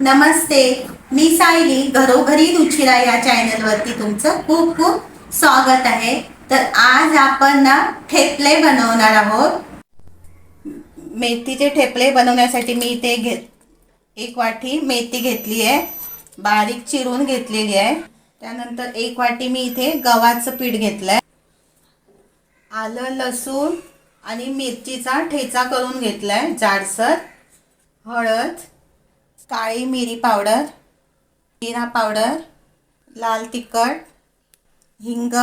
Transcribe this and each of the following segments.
नमस्ते. मी सायली घरोघरी रुचिरा या चॅनलवरती तुमचं खूप खूप स्वागत आहे. तर आज आपण ना ठेपले बनवणार आहोत. मेथीचे ठेपले बनवण्यासाठी मी इथे घे एक वाटी मेथी घेतली आहे. बारीक चिरून घेतलेली आहे. त्यानंतर एक वाटी मी इथे गव्हाचं पीठ घेतलं आहे आलं लसूण आणि मिरचीचा ठेचा करून घेतलाय जाडसर हळद काळी मिरी पावडर जिरा पावडर लाल तिखट हिंग.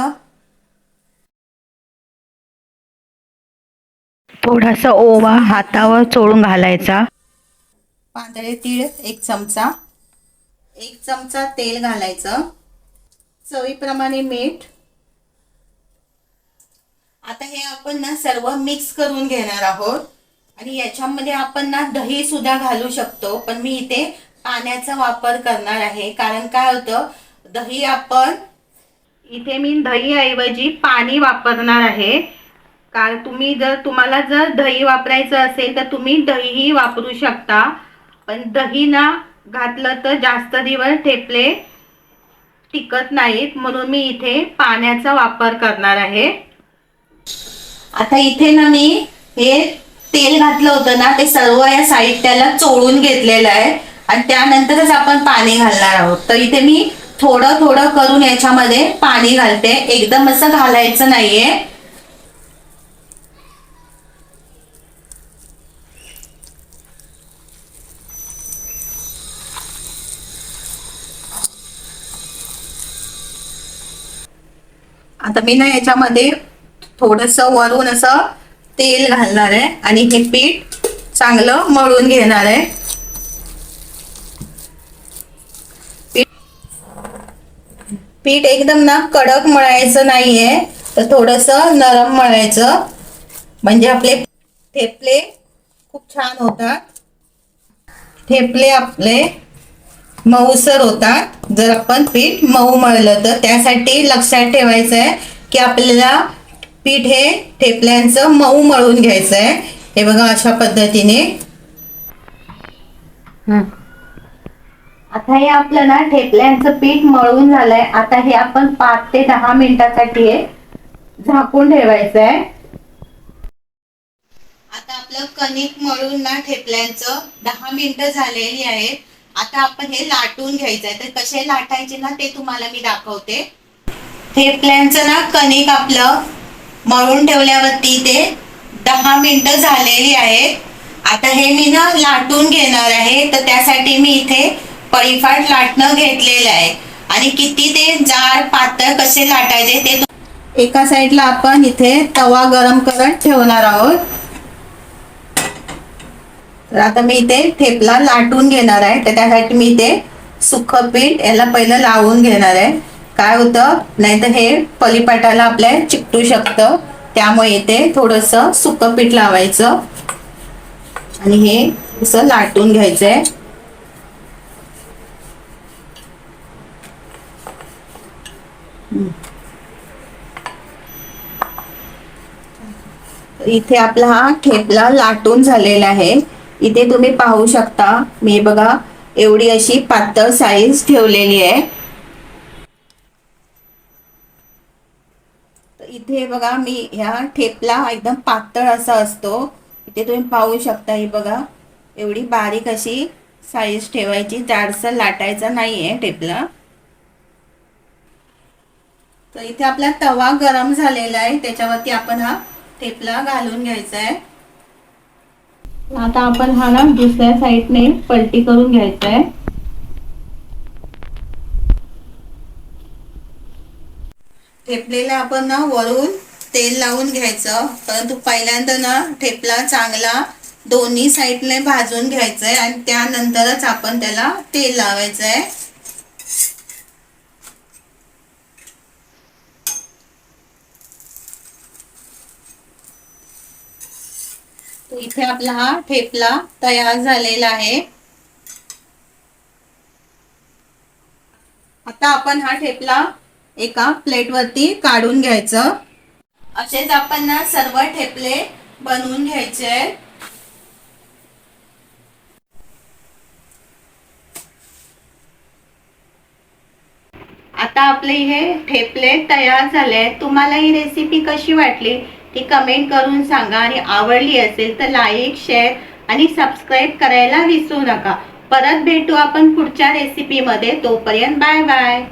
थोडासा ओवा हातावर चोळून घालायचा. पांढरे तीळ एक चमचा. एक चमचा तेल घालायचं. चवीप्रमाणे मीठ. आता हे आपण ना सर्व मिक्स करून घेणार आहोत. आणि याच्यामध्ये आपण ना दही सुद्धा घालू शकतो पण मी इथे पाण्याचा वापर करणार आहे. कारण काय होतं दही आपण इथे मी दही ऐवजी पाणी वापरणार आहे. कारण तुम्ही जर तुम्हाला जर दही वापरायचं असेल तर तुम्ही दहीही वापरू शकता. पण दही ना घातलं तर जास्त दिवस ठेपले टिकत नाहीत. म्हणून मी इथे पाण्याचा वापर करणार आहे. आता इथे ना मी हे तेल घातलं होतं ना ते सर्व या साहित्याला चोळून घेतलेलं आहे. आणि त्यानंतरच आपण पाणी घालणार आहोत. तर इथे मी थोडं थोडं करून याच्यामध्ये पाणी घालते. एकदम असं घालायचं नाहीये. आता मी ना याच्यामध्ये थोडस वरून असं तेल घालणार आहे आणि हे पीठ चांगलं मळून घेणार आहे. पीठ- एकदम ना कडक मळायचं नाहीये तर थोडंसं नरम मळायचं. म्हणजे आपले ठेपले खूप छान होतात. ठेपले आपले मऊसर होतात. जर आपण पीठ मऊ मळलं तर त्यासाठी लक्षात ठेवायचं आहे की आपल्याला पीठ हे ठेपल्यांचं मऊ मळून घ्यायचं आहे हे बघा अशा पद्धतीने. आता हे आपलं ना ठेपल्यांचं पीठ मळून झालंय. आता हे आपण पाच ते दहा मिनिटासाठी हे झाकून ठेवायचं आहे आता आपलं कणिक मळून ना ठेपल्यांचं दहा मिनिटं झालेली आहेत आता आपण हे लाटून घ्यायचं आहे तर कसे लाटायचे ना ते तुम्हाला मी दाखवते. ठेपल्यांचं ना कणिक आपलं मळून ठेवल्यावरती ते दहा मिनटं झालेली आहेत. आता हे मी ना लाटून घेणार आहे तर त्यासाठी मी इथे पळीफाट लाटणं घेतलेलं आहे. आणि किती ते जाड पातळ कसे लाटायचे ते एका साईडला आपण इथे तवा गरम करत ठेवणार आहोत. तर आता मी इथे ठेपला लाटून घेणार आहे तर त्यासाठी मी इथे सुखं पीठ याला पहिलं लावून घेणार आहे. काय होतं. नाहीतर हे पलीपाटाला आपल्या चिकटू शकतं. त्यामुळे इथे थोडस सुकं पीठ लावायचं. आणि हे असं लाटून घ्यायचंय. इथे आपला हा ठेपला लाटून झालेला आहे. इथे तुम्ही पाहू शकता. मी बघा एवढी अशी पातळ साईज ठेवलेली आहे. तर इथे बघा मी ह्या ठेपला एकदम पातळ असा असतो. इथे तुम्ही पाहू शकता ही बघा. एवढी बारीक अशी साईज ठेवायची. जाडसर लाटायचा नाहीये ठेपला. तर इथे आपला तवा गरम झालेला आहे. त्याच्यावरती आपण हा ठेपला घालून घ्यायचा आहे आता आपण हा ना दुसऱ्या साईडने पलटी करून घ्यायचा आहे ठेपलेला आपण ना वरून तेल लावून घ्यायचं. परंतु पहिल्यांदा ना ठेपला चांगला दोन्ही साईडने भाजून घ्यायचंय आहे आणि त्यानंतरच आपण त्याला तेल लावायचं आहे इथे आपला हा ठेपला तयार झालेला आहे. आता आपण हा ठेपला एका प्लेटवरती काढून घ्यायचं. असेच आपण ना सर्व ठेपले बनवून घ्यायचे. आता आपले हे ठेपले तयार झाले. तुम्हाला ही रेसिपी कशी वाटली ती कमेंट करून सांगा. आणि आवडली असेल तर लाईक शेअर आणि सबस्क्राईब करायला विसरू नका. परत भेटू आपण पुढच्या रेसिपीमध्ये तोपर्यंत बाय बाय